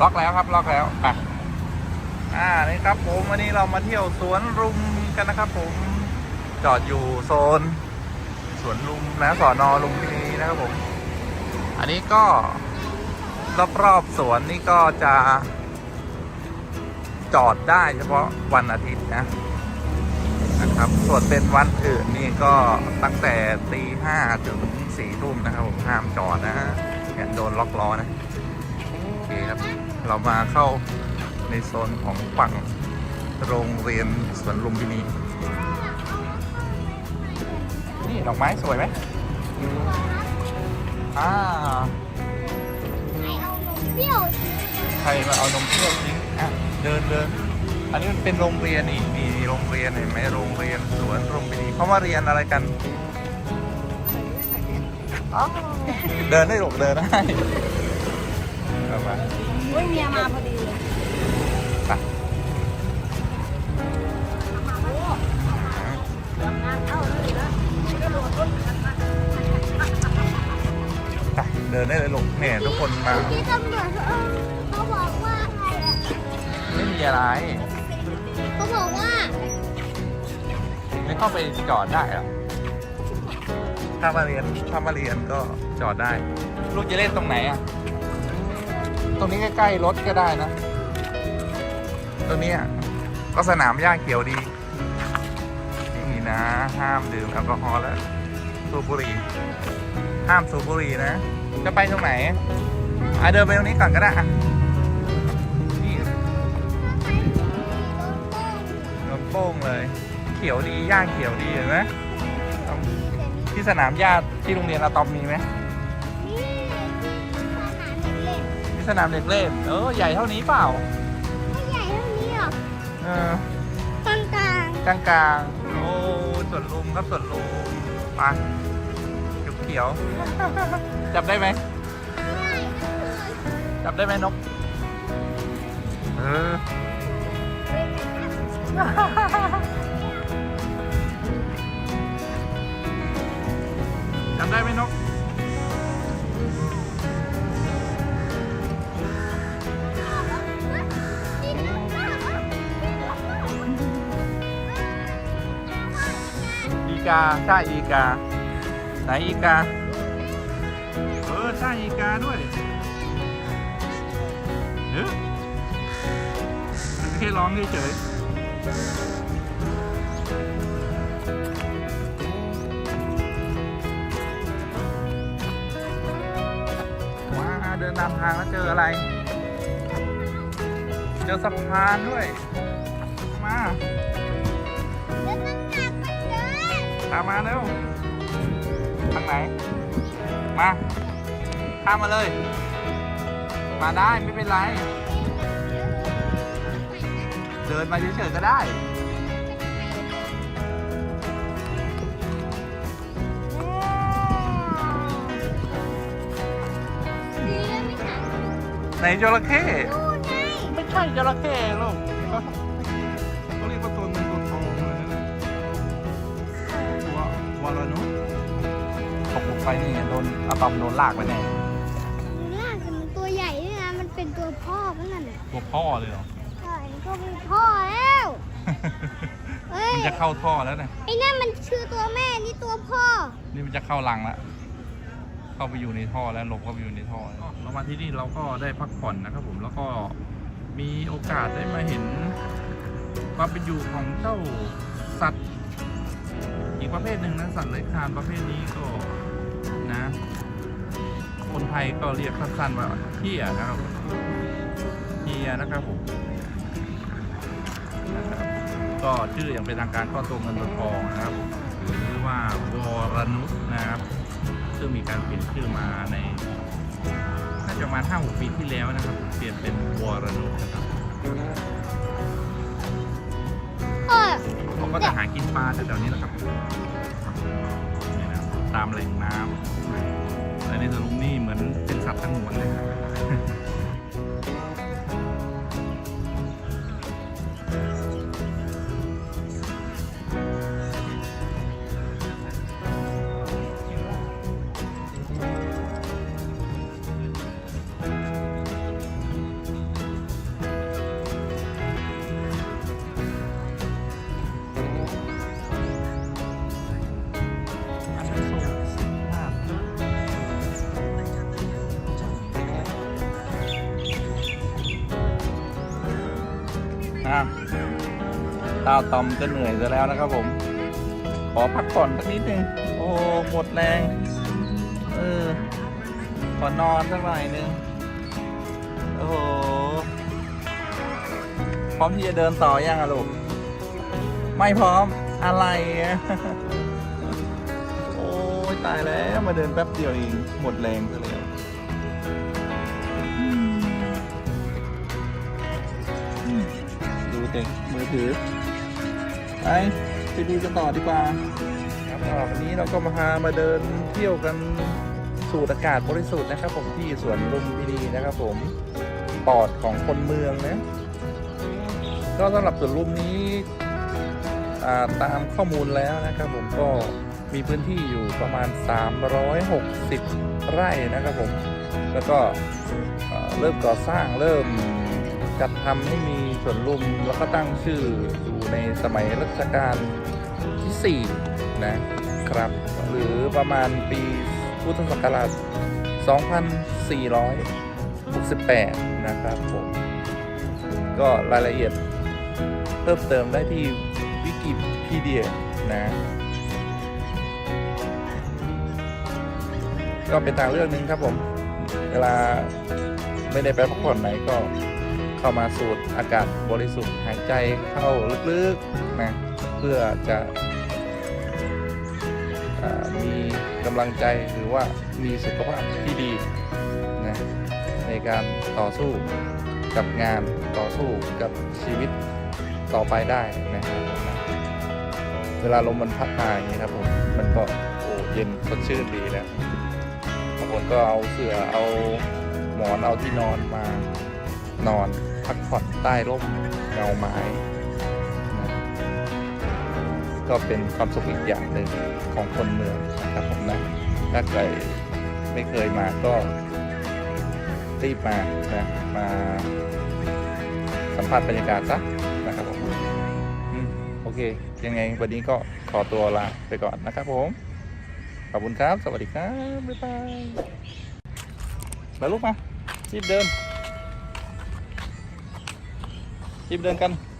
ล็อกแล้วครับล็อกแล้วไปอ่านี่ครับผมวันนี้เรามาเที่ยวสวนลุมกันนะครับ ผมจอดอยู่โซน สวนลุมนะสอนอลุมพินีนะครับผม อันนี้ก็รอบๆสวนนี่ก็จะ จอดได้เฉพาะวันอาทิตย์นะนะครับ ส่วนเป็นวันอื่นนี่ก็ตั้งแต่ตีห้าถึงสี่ทุ่มนะครับผมห้ามจอดนะเนี่ยโดนล็อกล้อนะ คครับ เรามาเข้าในโซนของฝั่งโรงเรียนสวนลุมพินี นี่ดอกไม้สวยไหมอ่าไอเอานมเปรี้ยวใครมาเอานมเปรี้ยวทิ้งอะเดินเดินอันนี้มันเป็นโรงเรียนนี่มีโรงเรียนเห็นไหมโรงเรียนสวนลุมพินีเขามาเรียนอะไรกันอ้าวเดินได้หลบเดินได้ เอามาอุ้ยเมียมาพอดีเลยไปไปเดินได้เลยลูกเนี่ยทุกคนมา ที่ตำรวจเขาเขาบอกว่าไงอะไม่มีอะไร เขาบอกว่าไม่เข้าไปจอดได้เหรอ ถ้ามาเรียนถ้ามาเรียนก็จอดได้ ลูกจะเล่นตรงไหนอะ ตรงนี้ใกล้ๆรถก็ได้นะตรงนี้ก็สนามหญ้าเขียวดี นี่นะห้ามดื่มแอลกอฮอล์แล้วสูบบุหรี่ห้ามสูบบุหรี่นะ จะไปตรงไหนอะเดินไปตรงนี้ก่อนก็ได้อะนี่รถโป้งเลย เขียวดีหญ้าเขียวดีเห็นไหมที่สนามหญ้าที่โรงเรียนอะตอมมีไหม ที่สนามเด็กเล่น เออ ใหญ่เท่านี้เปล่า ไม่ใหญ่เท่านี้หรอกเออกลางกลางกลางกลางๆโอ้สวนลุมครับสวนลุมไปเขียวๆจับได้ไหม จับได้ไหมนก เออ จับได้ไหมนก กาใช่อีกาไหนอีกา เออใช่อีกาด้วยเออแค่ร้องเฉยว้าเดินตามทางแล้วเจออะไร เจอสะพานด้วย มา ตามมาเร็วทางไหน มาข้ามมาเลย มาได้ไม่เป็นไร เดินมาเฉยๆก็ได้ไหนจระเข้ไม่ใช่จระเข้ลูก ไปนี่โดนอะตอมโดนลากไปแน่ล่างมันตัวใหญ่ด้วยนะมันเป็นตัวพ่อมันนั่นแหละตัวพ่อเลยเหรอ ใช่มันก็เป็นพ่อแล้วเฮ้ยมันจะเข้าท่อแล้วนะไอ้นั่นมันคือตัวแม่นี่ตัวพ่อนี่มันจะเข้ารังแล้วเข้าไปอยู่ในท่อแล้วหลบเข้าไปอยู่ในท่อแล้วเรามาที่นี่เราก็ได้พักผ่อนนะครับผมแล้วก็มีโอกาสได้มาเห็นความเป็นอยู่ของเจ้าสัตว์ อีกประเภทหนึ่งนะสัตว์เลื้อยคลานประเภทนี้ก็ นะ คนไทยก็เรียกสั้นๆว่าเฮียนะครับเฮียนะครับผมนะครับก็ชื่ออย่างเป็นทางการก็ตัวเงินตัวทองนะครับหรือว่าวรนุชนะครับ ซึ่งมีการเปลี่ยนชื่อมาในน่าจะประมาณห้าหกปีที่แล้วนะครับ เปลี่ยนเป็นวรนุชนะครับเออเขาก็จะหากินปลาแถวๆนี้แหละครับนี่นะครับตามแหล่งน้ำแต่ในสวนลุมนี่เหมือนเป็นสัตว์ทั้งหมวนเลย ตาตอมก็เหนื่อยซะแล้วนะครับผม ขอพักผ่อนสักนิดนึงโอ้หมดแรง เออ ขอนอนสักหน่อยนึง โอ้โห พร้อมที่จะเดินต่อยังอะลูก ไม่พร้อมอะไรอะโอ้ยตายแล้วมาเดินแป๊บเดียวเองหมดแรงซะแล้วดูเต็งมือถือ ไปไปดูกันต่อดีกว่าครับวันนี้เราก็มาพามาเดินเที่ยวกันสูดอากาศบริสุทธิ์นะครับ ผมที่สวนลุมพินีนะครับผมปอดของคนเมืองนะก็สำหรับสวนลุมนี้ตามข้อมูลแล้วนะครับ ผมก็มีพื้นที่อยู่ประมาณ 360 ไร่นะครับผม แล้วก็เริ่มก่อสร้างเริ่ม จัดทำให้มีสวนลุมแล้วก็ตั้งชื่ออยู่ในสมัยรัชกาลที่ 4 นะครับ หรือประมาณปีพุทธศักราช 2468 นะครับผมก็รายละเอียดเพิ่มเติมได้ที่วิกิพีเดียนะ ก็เป็นทางเลือกหนึ่งครับผม เวลาไม่ได้ไปพักผ่อนไหนก็ เข้ามาสูดอากาศบริสุทธิ์หายใจเข้าลึกๆนะเพื่อจะอมีกำลังใจหรือว่ามีสุขภาพที่ดีนะในการต่อสู้กับงานต่อสู้กับชีวิตต่อไปได้นะครับผมเวลาลมมันพัดมาอย่างนี้ครับผมมันก็โอ้เย็นสดชื่นดีแล้วบางคนก็เอาเสื่อเอาหมอนเอาที่นอนมานอน พักผ่อนใต้ร่มเงาไม้นะก็เป็นความสุขอีกอย่างหนึ่งของคนเมืองนะครับผมนะถ้าใครไม่เคยมาก็รีบมานะมาสัมผัสบรรยากาศซะนะครับผมโอเค ยังไงวันนี้ก็ขอตัวลาไปก่อนนะครับผม ขอบคุณครับ สวัสดีครับ บ๊ายบาย มาลูกมารีบเดิน รีมเดินกัน